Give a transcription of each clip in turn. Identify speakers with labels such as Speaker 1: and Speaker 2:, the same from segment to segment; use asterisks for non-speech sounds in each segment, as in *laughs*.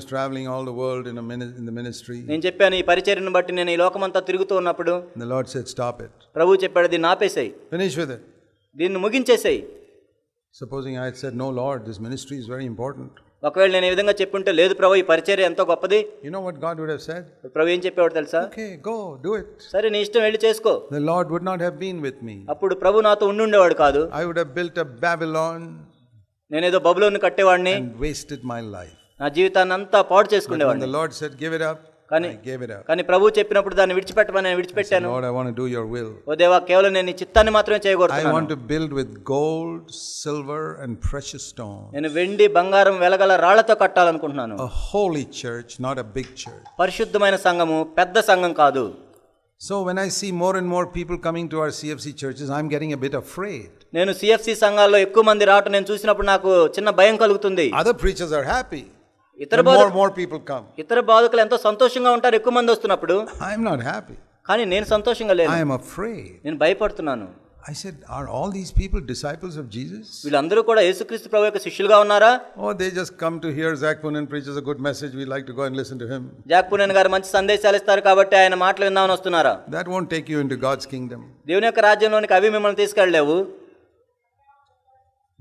Speaker 1: was traveling all the world in, a mini- in the ministry.
Speaker 2: నేను చెప్పాను ఈ పరిచర్యను బట్టి నేను ఈ లోకమంతా తిరుగుతూ ఉన్నప్పుడు
Speaker 1: And the Lord said, Stop it.
Speaker 2: ప్రభు చెప్పాడు దీన్ని ఆపేసాయి
Speaker 1: Finish with it.
Speaker 2: దీన్ని ముగించేసాయి
Speaker 1: Supposing I had said, No, Lord, this ministry is very important.
Speaker 2: ఒకవేళ నేను ఈ విధంగా చెప్పుంటే లేదు ప్రభు ఈ పరిచర్య ఎంతో గొప్పది
Speaker 1: You know what God would have said?
Speaker 2: ప్రభు ఏం చెప్పేవాడు తెలుసా
Speaker 1: Okay, go, do it.
Speaker 2: సరే నీ ఇష్టం వెళ్ళి చేసుకో
Speaker 1: The Lord would not have been with me.
Speaker 2: అప్పుడు ప్రభు నాతో ఉండుండేవాడు కాదు
Speaker 1: I would have built a Babylon
Speaker 2: నేనేదో బబులోని కట్టేవాడిని
Speaker 1: and wasted my life.
Speaker 2: నా జీవితాన్ని అంతా పాడు చేసుకునేవాడిని. కానీ ప్రభు చెప్పినప్పుడు దాన్ని విడిచిపెట్టమని నేను విడిచిపెట్టాను. ఓ దేవా కేవలం నేను చిత్తాన్ని మాత్రమే చేయకూడదు
Speaker 1: build with gold silver and precious stone
Speaker 2: నేను వెండి బంగారం వెలగల రాళ్ళతో కట్టాలనుకుంటున్నాను.
Speaker 1: Holy church not a big church
Speaker 2: పరిశుద్ధమైన సంఘము పెద్ద సంఘం కాదు.
Speaker 1: So when I see more and more people coming to our CFC churches I'm getting a bit of afraid
Speaker 2: నేను సిఎఫ్సి సంఘాల్లో ఎక్కువ మంది రావటం నేను చూసినప్పుడు నాకు చిన్న భయం కలుగుతుంది.
Speaker 1: అదర్ ఫ్రీచర్స్ ఆర్ హ్యాపీ
Speaker 2: ఇతర ఇతర బాధకులు ఎంతో సంతోషంగా ఉంటారు ఎక్కువ మంది వస్తున్నప్పుడు.
Speaker 1: ఐఎమ్ నాట్ హ్యాపీ
Speaker 2: కానీ నేను సంతోషంగా
Speaker 1: లేదు ఐఎమ్
Speaker 2: నేను భయపడుతున్నాను.
Speaker 1: I said are all these people disciples of Jesus
Speaker 2: వీళ్ళందరూ కూడా యేసుక్రీస్తు ప్రభు యొక్క శిష్యులుగా ఉన్నారా?
Speaker 1: ఓ they just come to hear Zac Poonen preachers a good message we like to go and listen to him
Speaker 2: Zac Poonen గారు మంచి సందేశాలు ఇస్తారు కాబట్టి ఆయన మాటలు విందామని వస్తున్నారా?
Speaker 1: That won't take you into God's kingdom
Speaker 2: దేవుని యొక్క రాజ్యంలోనికి అవి మిమ్మల్ని తీసుకెళ్ళలేవు.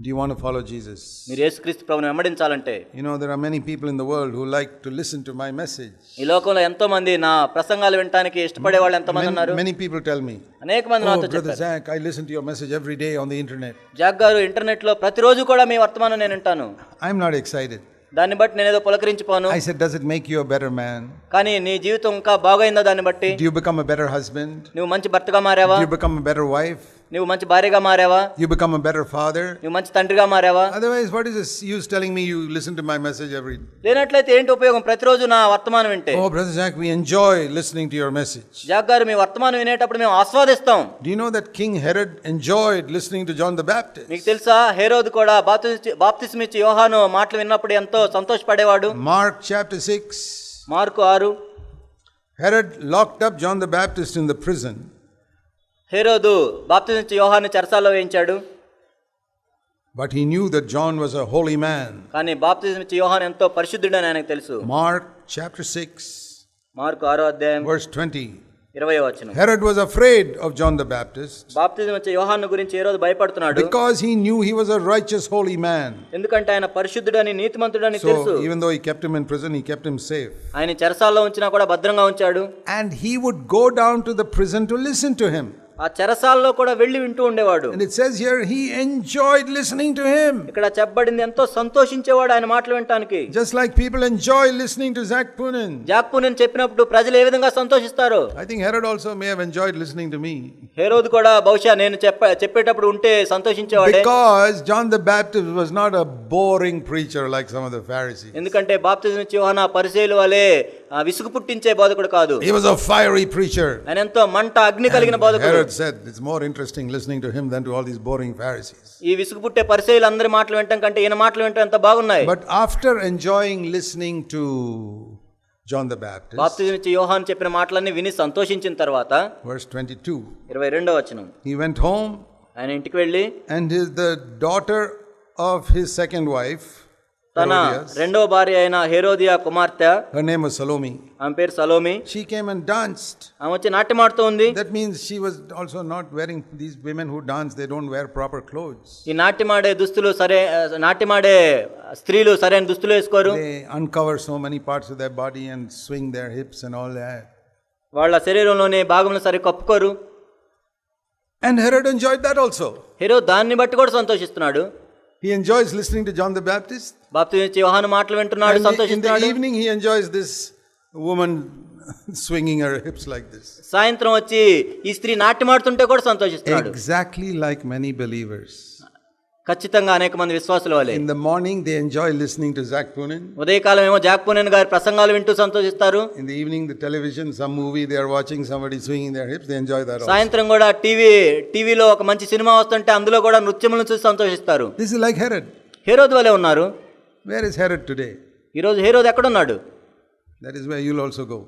Speaker 1: Do you want to follow Jesus?
Speaker 2: మీరు యేసుక్రీస్తు ప్రభుని వెంబడించాలంటే
Speaker 1: You know, there are many people in the world who like to listen to my message.
Speaker 2: ఈ లోకంలో ఎంతో మంది నా ప్రసంగాలు వినడానికి ఇష్టపడే వాళ్ళు ఎంతమంది
Speaker 1: Many,
Speaker 2: ఉన్నారు
Speaker 1: many people tell me,
Speaker 2: అనేక మంది
Speaker 1: Oh,
Speaker 2: నాతో
Speaker 1: Brother
Speaker 2: చెప్పారు
Speaker 1: Zach, I listen to your message every day on the internet.
Speaker 2: Zac గారు ఇంటర్నెట్లో ప్రతిరోజు కూడా మీ వర్తమానం నేను వింటాను
Speaker 1: I'm not excited.
Speaker 2: దాన్ని బట్టి నేను ఏదో పులకరించిపోను
Speaker 1: I said, Does it make you a better man?
Speaker 2: కానీ నీ జీవితం ఇంకా బాగైందా దాన్ని బట్టి
Speaker 1: Do you become a better husband?
Speaker 2: నువ్వు మంచి భర్తగా మారావా
Speaker 1: Do you become a better wife?
Speaker 2: నువ్వు మంచి భార్యగా మారావా?
Speaker 1: You become a better father
Speaker 2: నువ్వు మంచి తండ్రిగా మారావా?
Speaker 1: Otherwise what is this use telling me you listen to my message every day
Speaker 2: లేనట్లయితే ఏంటి ఉపయోగం? ప్రతిరోజు నా వర్తమానం వింటే.
Speaker 1: ఓ brother Zac we enjoy listening to your message
Speaker 2: Zac గారు మీ వర్తమానం వినేటప్పుడు మేము ఆస్వాదిస్తాం.
Speaker 1: Do you know that king Herod enjoyed listening to John the Baptist
Speaker 2: మీకు తెలుసా? హెరోద్ కూడా బాప్తిస్మ ఇచ్చి యోహాను మాటలు విన్నప్పుడు ఎంతో సంతోషపడేవాడు.
Speaker 1: మార్క్ చాప్టర్ 6
Speaker 2: మార్కు 6
Speaker 1: Herod locked up John the Baptist in the prison
Speaker 2: హేరోదు బాప్తిస్మిచ్చి యోహాను చెరసాల్లో వేయించాడు
Speaker 1: But he knew that John was a holy man.
Speaker 2: కానీ బాప్తిస్మిచ్చి యోహాను ఎంతో పరిశుద్ధుడని ఆయనకు తెలుసు
Speaker 1: Mark chapter 6,
Speaker 2: మార్కు ఆరో అధ్యాయం
Speaker 1: verse 20.
Speaker 2: ఇరవై వచనం
Speaker 1: Herod was afraid of John the Baptist
Speaker 2: బాప్తిజం వచ్చే యోహాను గురించి రోజు భయపడుతున్నాడు
Speaker 1: because he knew he was a righteous, holy man.
Speaker 2: ఎందుకంటే ఆయన పరిశుద్ధుడని నీతిమంతుడని తెలుసు
Speaker 1: So even though he kept him in prison, he kept him safe.
Speaker 2: ఆయన చెరసాల్లో ఉంచినా కూడా భద్రంగా ఉంచాడు
Speaker 1: And he would go down to the prison to listen to him.
Speaker 2: ఆ చెరసాల్లో కూడా వెళ్ళి వింటూ ఉండేవాడు.
Speaker 1: It says here he to him
Speaker 2: ఇక్కడ చెప్పబడింది ఎంతో సంతోషించేవాడు ఆయన మాటలు వినడానికి
Speaker 1: just like people enjoy listening to Zac Poonen
Speaker 2: Zac Poonen చెప్పినప్పుడు ప్రజలు ఏ విధంగా సంతోషిస్తారు?
Speaker 1: I think Herod also may have enjoyed listening to me
Speaker 2: Herod కూడా బహుశా నేను చెప్ప చెప్పేటప్పుడు ఉంటే సంతోషించేవాడే.
Speaker 1: Because John the Baptist was not a boring preacher like some of the Pharisees
Speaker 2: ఎందుకంటే బాప్టిజం ఇచ్చే వాహన పరిసయ్యుల వలే విసుగు పుట్టించే బోధకుడు కాదు.
Speaker 1: He was a fiery preacher
Speaker 2: ఎంతో మంట అగ్ని కలిగిన బోధకుడు.
Speaker 1: Herod said it's more interesting listening to him than to all this boring Pharisees
Speaker 2: ఈ విసుగు పుట్టే పరిసయ్యులందరి మాటలు వింటం కంటే ఈయన మాటలు వింటం ఎంత బాగున్నాయి.
Speaker 1: But after enjoying listening to John the Baptist
Speaker 2: baptism ఇచ్చే యోహాన్ చెప్పిన మాటలన్నీ విని సంతోషించిన తర్వాత
Speaker 1: వర్స్ 22
Speaker 2: 22వ వచనం.
Speaker 1: హి వెంట్ హోమ్
Speaker 2: ఆయన ఇంటికి వెళ్ళి
Speaker 1: and his the daughter of his second wife
Speaker 2: తన రెండో భార్య అయిన హెరోదియా కుమార్తె.
Speaker 1: హర్ నేమ్ ఇస్ సలోమి
Speaker 2: ఆమె పేరు Salome.
Speaker 1: She came and danced
Speaker 2: ఆమె వచ్చి నాట్యం ఆడుతోంది
Speaker 1: that means she was also not wearing these women who dance they don't wear proper clothes
Speaker 2: ఈ నాట్యం ఆడే దుస్తులు సరే నాట్యం ఆడే స్త్రీలు సరైన దుస్తులు వేసుకోరు.
Speaker 1: They uncover so many parts of their body and swing their hips and all that
Speaker 2: వాళ్ళ శరీరంలోని భాగములను సరే కప్పుకోరు.
Speaker 1: And Herod enjoyed that also
Speaker 2: hero దాన్ని బట్టి కూడా సంతోషిస్తున్నాడు.
Speaker 1: He enjoys listening to John the Baptist.
Speaker 2: బాప్తిజం ఇచ్చి యోహాను మాటలు వింటున్నాడు
Speaker 1: And in the
Speaker 2: సంతోషిస్తున్నాడు
Speaker 1: evening, he enjoys this woman *laughs* swinging her hips like this.
Speaker 2: సాయంత్రం వచ్చి ఈ స్త్రీ నాట్యమాడుతుంటే కూడా సంతోషిస్తున్నాడు
Speaker 1: Exactly like many believers.
Speaker 2: ఖచ్చితంగా అనేక మంది విశ్వాసుల వాళ్ళు.
Speaker 1: In the morning they enjoy listening to Zac Poonen
Speaker 2: ఉదయకాలం ఏమో జాక్ పూనెన్ గారి ప్రసంగాలు వింటూ సంతోషిస్తారు.
Speaker 1: In the evening the television some movie they are watching somebody swinging their hips they enjoy that
Speaker 2: సాయంత్రం కూడా టీవీ టీవీలో ఒక మంచి సినిమా వస్తుంటే అందులో కూడా నృత్యములను చూసి సంతోషిస్తారు.
Speaker 1: This is like Herod
Speaker 2: Herod వలే ఉన్నారు.
Speaker 1: వేర్ ఇస్ హెరడ్ టుడే
Speaker 2: ఈ రోజు హెరోద్ ఎక్కడ ఉన్నాడు
Speaker 1: that is why you will also go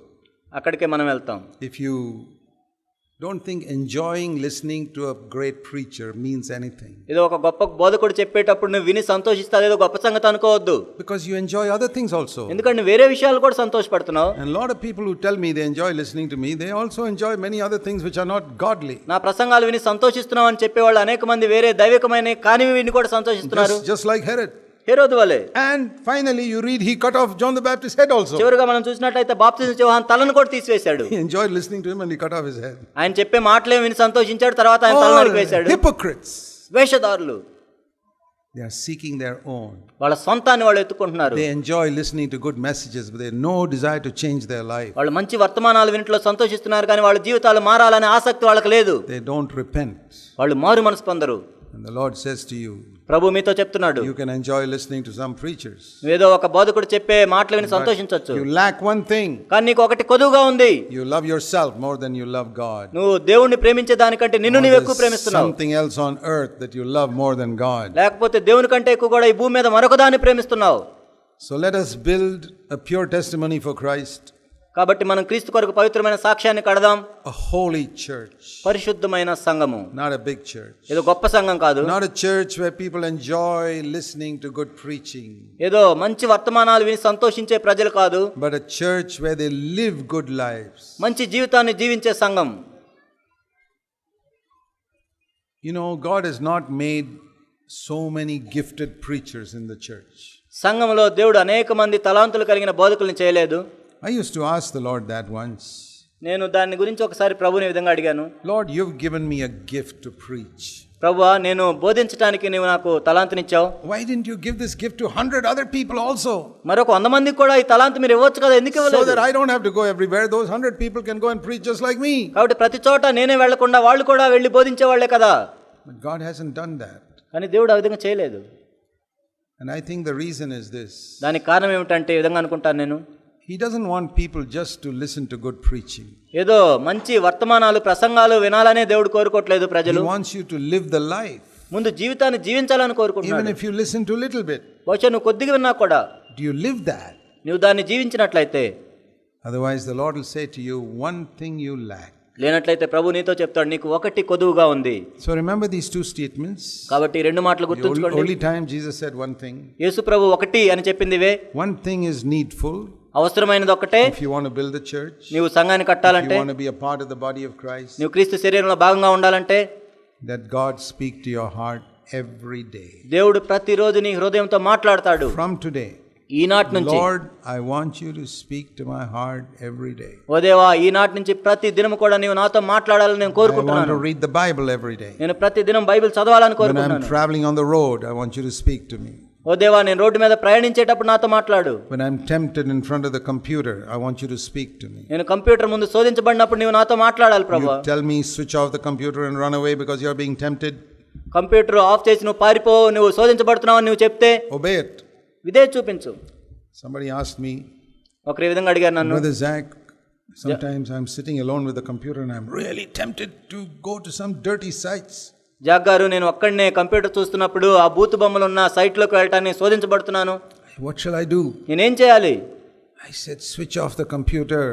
Speaker 2: అక్కడికే మనం వెళ్తాం.
Speaker 1: If you don't think enjoying listening to a great preacher means anything
Speaker 2: ఏదో ఒక గొప్ప బోధకుడు చెప్పేటప్పుడు నువ్వు విని సంతోషిస్తా లేదో గొప్ప సంగతి అనుకోవద్దు.
Speaker 1: Because you enjoy other things also
Speaker 2: ఎందుకంటే వేరే విషయాలు కూడా సంతోషపడుతున్నావు.
Speaker 1: And lot of people who tell me they enjoy listening to me they also enjoy many other things which are not godly
Speaker 2: నా ప్రసంగాలు విని సంతోషిస్తున్నావు అని చెప్పేవాళ్ళు అనేక మంది వేరే దైవికమైన కానివి విని కూడా సంతోషిస్తున్నారు.
Speaker 1: జస్ట్ లైక్ హెరెట్
Speaker 2: హేరోదు వలె
Speaker 1: And finally, you read he cut off John the Baptist's head also.
Speaker 2: చివరిగా మనం చూసినట్లయితే బాప్తిజం యోహాన్ తలను కూడా తీసివేశాడు
Speaker 1: enjoyed listening to him and he cut off his head.
Speaker 2: ఆయన చెప్పే మాటలే విని సంతోషించాడు తర్వాత ఆయన తల నరికేశాడు
Speaker 1: hypocrites.
Speaker 2: వేషధారులు
Speaker 1: They are seeking their own.
Speaker 2: వాళ్ళ సొంతాన్ని వాళ్ళు ఎత్తుకుంటున్నారు
Speaker 1: They enjoy listening to good messages, but they have no desire to change their life.
Speaker 2: వాళ్ళు మంచి వర్తమానాలు వినిట్లో సంతోషిస్తున్నారు కానీ వాళ్ళ జీవితాలు మారాలనే ఆసక్తి వాళ్ళకి లేదు
Speaker 1: They don't repent.
Speaker 2: వాళ్ళు మారు మనసు పొందరు
Speaker 1: And the Lord says to you,
Speaker 2: ప్రభు మీతో చెప్తున్నాడు
Speaker 1: you can enjoy listening to some preachers.
Speaker 2: నువ్వేదో ఒక బోధకుడు చెప్పే మాటలు విని సంతోషించవచ్చు
Speaker 1: You lack one thing.
Speaker 2: కానీ నీకు ఒకటి కొదువుగా ఉంది
Speaker 1: You love yourself more than you love God.
Speaker 2: నువ్వు దేవుణ్ణి ప్రేమించే దానికంటే నిన్ను నువ్వు ఎక్కువ ప్రేమిస్తున్నావు
Speaker 1: something else on earth that you love more than God.
Speaker 2: లేకపోతే దేవుని కంటే ఎక్కువ కూడా ఈ భూమి మీద మరొక దాన్ని ప్రేమిస్తున్నావు
Speaker 1: So let us build a pure testimony for Christ,
Speaker 2: కాబట్టి మనం క్రీస్తు కొరకు పవిత్రమైన సాక్ష్యాన్ని కడదాం
Speaker 1: a holy church,
Speaker 2: పరిశుద్ధమైన సంఘము
Speaker 1: not a big church.
Speaker 2: ఏదో గొప్ప సంఘం కాదు
Speaker 1: Not a church where people enjoy listening to good preaching,
Speaker 2: ఏదో మంచి వర్తమానాలు విని సంతోషించే ప్రజలు కాదు
Speaker 1: but a church where they live good lives.
Speaker 2: మంచి జీవితాన్ని జీవించే సంఘం
Speaker 1: You know, God has not made so many gifted preachers in the church.
Speaker 2: సంఘంలో దేవుడు అనేక మంది తలాంతులు కలిగిన బోధకుల్ని చేయలేదు
Speaker 1: I used to ask the Lord that once
Speaker 2: నేను దాని గురించి ఒకసారి ప్రభుని ఈ విధంగా అడిగాను
Speaker 1: Lord, you've given me a gift to preach.
Speaker 2: ప్రభువా నేను బోధించడానికి నీవు నాకు తలాంతునిచ్చావు
Speaker 1: Why didn't you give this gift to 100 other people also?
Speaker 2: మరొక వంద మందికి కూడా ఈ తలాంతు మీరు ఇవ్వచ్చు కదా ఎందుకు
Speaker 1: So
Speaker 2: ఇవ్వలేదు
Speaker 1: that I don't have to go everywhere. Those 100 people can go and preach just like me.
Speaker 2: కాబట్టి ప్రతి చోట నేనే వెళ్ళకుండా వాళ్ళు కూడా వెళ్ళి బోధించే వాళ్ళే కదా
Speaker 1: But God hasn't done that.
Speaker 2: కానీ దేవుడు ఆ విధంగా చేయలేదు
Speaker 1: And I think the reason is this
Speaker 2: దానికి కారణం ఏమిటంటే ఈ విధంగా అనుకుంటాను నేను
Speaker 1: he doesn't want people just to listen to good preaching
Speaker 2: ఏదో మంచి వర్తమానాలు ప్రసంగాలు వినాలనే దేవుడు కోరుకోవట్లేదు ప్రజలు.
Speaker 1: Wants you to live the life
Speaker 2: ముందు జీవితాన్ని జీవించాలని కోరుకుంటున్నాడు.
Speaker 1: Even if you listen to little bit
Speaker 2: బహుశా నువ్వు కొద్దిగా విన్నా కూడా
Speaker 1: డు యు లివ్ దట్
Speaker 2: నువ్వు దాన్ని జీవించినట్లయితే
Speaker 1: otherwise the Lord will say to you one thing you lack
Speaker 2: లేనట్లయితే ప్రభు నీతో చెప్తాడు నీకు ఒకటి కొదువుగా ఉంది.
Speaker 1: So remember these two statements
Speaker 2: కాబట్టి రెండు మాటలు గుర్తుంచుకోండి.
Speaker 1: Only time Jesus said one thing
Speaker 2: యేసు ప్రభు ఒకటి అని చెప్పింది way
Speaker 1: one thing is needful
Speaker 2: అవసరమైనది ఒకటే
Speaker 1: if you want to build the church,
Speaker 2: నీవు సంఘాన్ని
Speaker 1: if you
Speaker 2: కట్టాలంటే
Speaker 1: want to be a part of the body of Christ,
Speaker 2: నువ్వు క్రీస్తు శరీరంలో భాగంగా ఉండాలంటే
Speaker 1: that God speak to your heart every day.
Speaker 2: దేవుడు ప్రతిరోజు నీ హృదయంతో మాట్లాడతాడు
Speaker 1: From today,
Speaker 2: ఈనాటి నుంచి
Speaker 1: Lord, I want you to speak to my heart every day.
Speaker 2: ఓ దేవా ఈనాటి నుంచి ప్రతి దినం కూడా నీవు నాతో మాట్లాడాలని నేను
Speaker 1: I want
Speaker 2: కోరుకుంటున్నాను
Speaker 1: to read the Bible every day.
Speaker 2: నేను ప్రతి దినం బైబిల్ చదవాలని
Speaker 1: When I'm
Speaker 2: కోరుకుంటున్నాను
Speaker 1: traveling on the road, I want you to speak to me.
Speaker 2: ఓ దేవా నేను రోడ్డు మీద ప్రయాణించేటప్పుడు నాతో మాట్లాడు
Speaker 1: When I'm tempted in front of the computer, I want you to speak to me.
Speaker 2: నేను కంప్యూటర్ ముందు శోధించబడినప్పుడు నీవు నాతో మాట్లాడాలి ప్రభు
Speaker 1: You tell me switch off the computer and run away because you're being tempted.
Speaker 2: Computer off చేసి నువ్వు పారిపో నువ్వు శోధించబడుతున్నావు అని నువ్వు చెప్తే
Speaker 1: Obey it.
Speaker 2: ఇదే చూపించు
Speaker 1: Somebody asked me,
Speaker 2: ఒకరి విధంగా అడిగారు నన్ను
Speaker 1: Brother Zach, sometimes I'm sitting alone with the computer and I'm really tempted to go to some dirty sites.
Speaker 2: Zac గారు నేను ఒక్కడనే కంప్యూటర్ చూస్తున్నప్పుడు ఆ బూత్ బొమ్మలు ఉన్న సైట్లోకి వెళ్ళటానికి శోధించబడుతున్నాను.
Speaker 1: Do?
Speaker 2: నేనేం చేయాలి?
Speaker 1: I said, switch off the computer,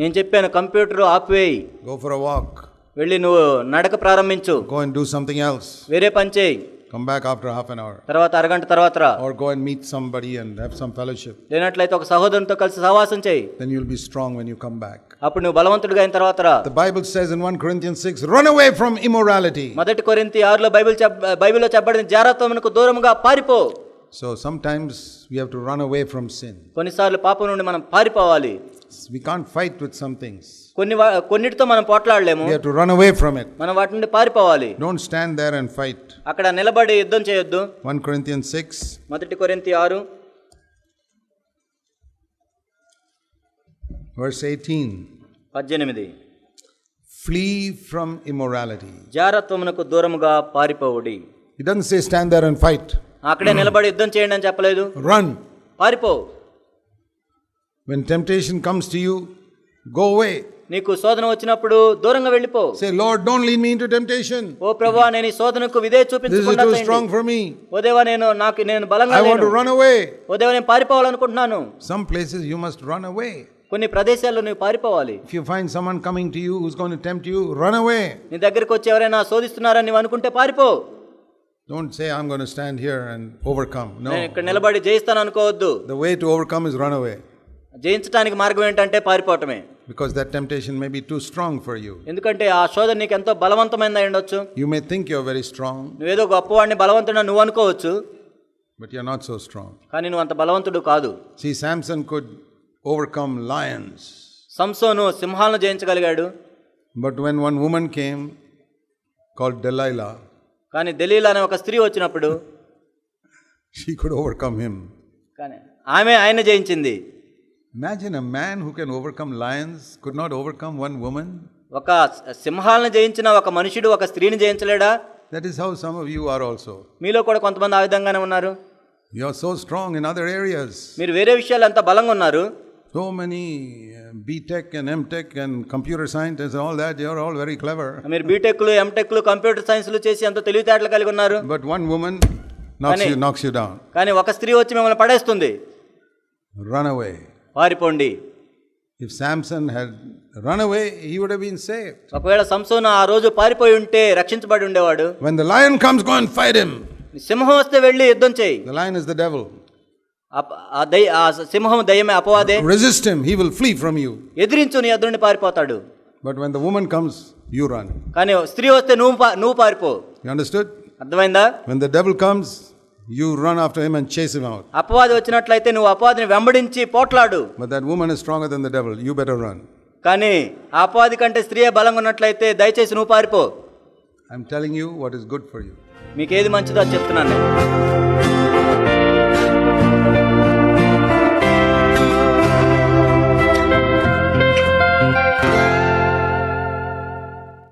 Speaker 2: నేను చెప్పాను కంప్యూటర్ ఆపివేయి.
Speaker 1: Go for a walk,
Speaker 2: వెళ్ళి నువ్వు నడక ప్రారంభించు.
Speaker 1: Go and do something else.
Speaker 2: వేరే పని చేయి.
Speaker 1: Come back after half an hour.
Speaker 2: తర్వాత అరగంట తర్వాత రా
Speaker 1: Or go and meet somebody and have some fellowship.
Speaker 2: లేనట్లయితే ఒక సహోదరునితో కలిసి సహవాసం చేయి
Speaker 1: Then you'll be strong when you come back.
Speaker 2: అప్పుడు నువ్వు బలవంతుడిగా అయిన తర్వాత రా
Speaker 1: The Bible says in 1 Corinthians 6 run away from immorality.
Speaker 2: మొదటి కొరింతి ఆరులో బైబిల్ చెప్ బైబిల్లో చెప్పబడిన జాగ్రత్తమునకు దూరముగా పారిపో
Speaker 1: So sometimes we have to run away from sin.
Speaker 2: కొన్నిసార్లు పాపం నుండి మనం పారిపోవాలి
Speaker 1: We can't fight with some things.
Speaker 2: కొన్ని వా- కొన్నిటితో మనం పోట్లాడలేము
Speaker 1: We have to run away from it.
Speaker 2: మనం వాటి నుండి పారిపోవాలి
Speaker 1: Don't stand there and fight.
Speaker 2: అక్కడ నిలబడి యుద్ధం చేయొద్దు
Speaker 1: 1 Corinthians 6,
Speaker 2: మొదటి కొరింతి ఆరు
Speaker 1: verse 18.
Speaker 2: పద్దెనిమిది
Speaker 1: Flee from immorality.
Speaker 2: జారత్వమునకు దూరముగా పారిపోవుడి
Speaker 1: It doesn't say stand there and fight.
Speaker 2: అక్కడే నిలబడి యుద్ధం చేయండి అని చెప్పలేదు
Speaker 1: Run.
Speaker 2: పారిపో
Speaker 1: When temptation comes to you, go away.
Speaker 2: నీకు శోధన వచ్చినప్పుడు దూరంగా వెళ్ళిపో.
Speaker 1: Say Lord don't lead me into temptation
Speaker 2: oh ప్రభువా నేను ఈ శోధనకు
Speaker 1: విదే
Speaker 2: చూపించకుండా this
Speaker 1: strong for me
Speaker 2: oh దేవా నేను నాకు నేను బలంగా లేను
Speaker 1: I want to run away
Speaker 2: oh దేవా నేను పారిపోవాలనుకుంటున్నాను.
Speaker 1: Some places you must run away
Speaker 2: కొన్ని ప్రదేశాల్లో నువ్వు పారిపోవాలి.
Speaker 1: If you find someone coming to you who's going to tempt you run away
Speaker 2: నీ దగ్గరికి వచ్చి ఎవరైనా శోధిస్తున్నారని నువ్వు అనుకుంటే పారిపో.
Speaker 1: Don't say I am going to stand here and overcome no నేను
Speaker 2: ఇక్కడ నిలబడి జయిస్తాను అనుకోవద్దు.
Speaker 1: The way to overcome is run away
Speaker 2: జయించడానికి మార్గం ఏంటంటే పారిపోవటమే
Speaker 1: because that temptation may be too strong for you.
Speaker 2: ఎందుకంటే ఆ శోధన నీకు ఎంతో బలవంతమైంది అయి ఉండొచ్చు
Speaker 1: You may think you're very strong,
Speaker 2: నువ్వేదో గొప్పవాడిని బలవంతుడు నువ్వు అనుకోవచ్చు
Speaker 1: but you're not so strong.
Speaker 2: కానీ నువ్వు అంత బలవంతుడు కాదు
Speaker 1: See, Samson could overcome lions.
Speaker 2: సంసోను సింహాలను జయించగలిగాడు
Speaker 1: But when one woman came called Delilah,
Speaker 2: కానీ దలీలా అనే ఒక స్త్రీ వచ్చినప్పుడు
Speaker 1: she could overcome him.
Speaker 2: కానీ ఆమె ఆయన జయించింది
Speaker 1: Imagine a man who can overcome lions could not overcome one woman.
Speaker 2: ఒక సింహాలను జయించిన ఒక మనుషుడు ఒక స్త్రీని జయించలేడా
Speaker 1: That is how some of you are also.
Speaker 2: మీలో కూడా కొంతమంది ఆ విధంగానే ఉన్నారు
Speaker 1: You are so strong in other areas.
Speaker 2: మీరు వేరే విషయాలు ఎంత బలంగా ఉన్నారు
Speaker 1: uh, B.Tech and M.Tech and computer scientists and all that, they are all very clever.
Speaker 2: మీరు బీటెక్లు ఎంటెక్లు కంప్యూటర్ సైన్స్లు చేసి ఎంతో తెలివితేటలు కలిగి ఉన్నారు
Speaker 1: But one woman knocks
Speaker 2: Honey.
Speaker 1: you, knocks you down.
Speaker 2: కానీ ఒక స్త్రీ వచ్చి మిమ్మల్ని పడేస్తుంది
Speaker 1: Run away.
Speaker 2: పారిపోండి
Speaker 1: If Samson had run away, he would have been saved.
Speaker 2: ఒకవేళ సంసోను ఆ రోజు పారిపోయి ఉంటే రక్షించబడి ఉండేవాడు
Speaker 1: When the lion comes, go and fight him.
Speaker 2: సింహం వస్తే వెళ్ళి యుద్ధం చేయి
Speaker 1: The lion is the devil.
Speaker 2: అప- ఆ దై- సింహం దయ్యమే అపవాదే
Speaker 1: Resist him, he will flee from you.
Speaker 2: ఎదిరించు నీ ఎదురుని పారిపోతాడు
Speaker 1: But when the woman comes, you run.
Speaker 2: కానీ స్త్రీ వస్తే నువ్వు నువ్వు పారిపో
Speaker 1: You understood?
Speaker 2: అర్థమైందా
Speaker 1: When the devil comes, you run after him and chase him out
Speaker 2: అపవాది వచ్చినట్లయితే నువ్వు అపవాదిని వెంబడించి పోట్లాడు.
Speaker 1: But that woman is stronger than the devil you better run
Speaker 2: కానీ అపవాది కంటే స్త్రీయే బలంగా ఉన్నట్లయితే దయచేసి నువ్వు పారిపో.
Speaker 1: I am telling you what is good for you
Speaker 2: మీకు ఏది మంచిదో చెప్తున్నాను నేను.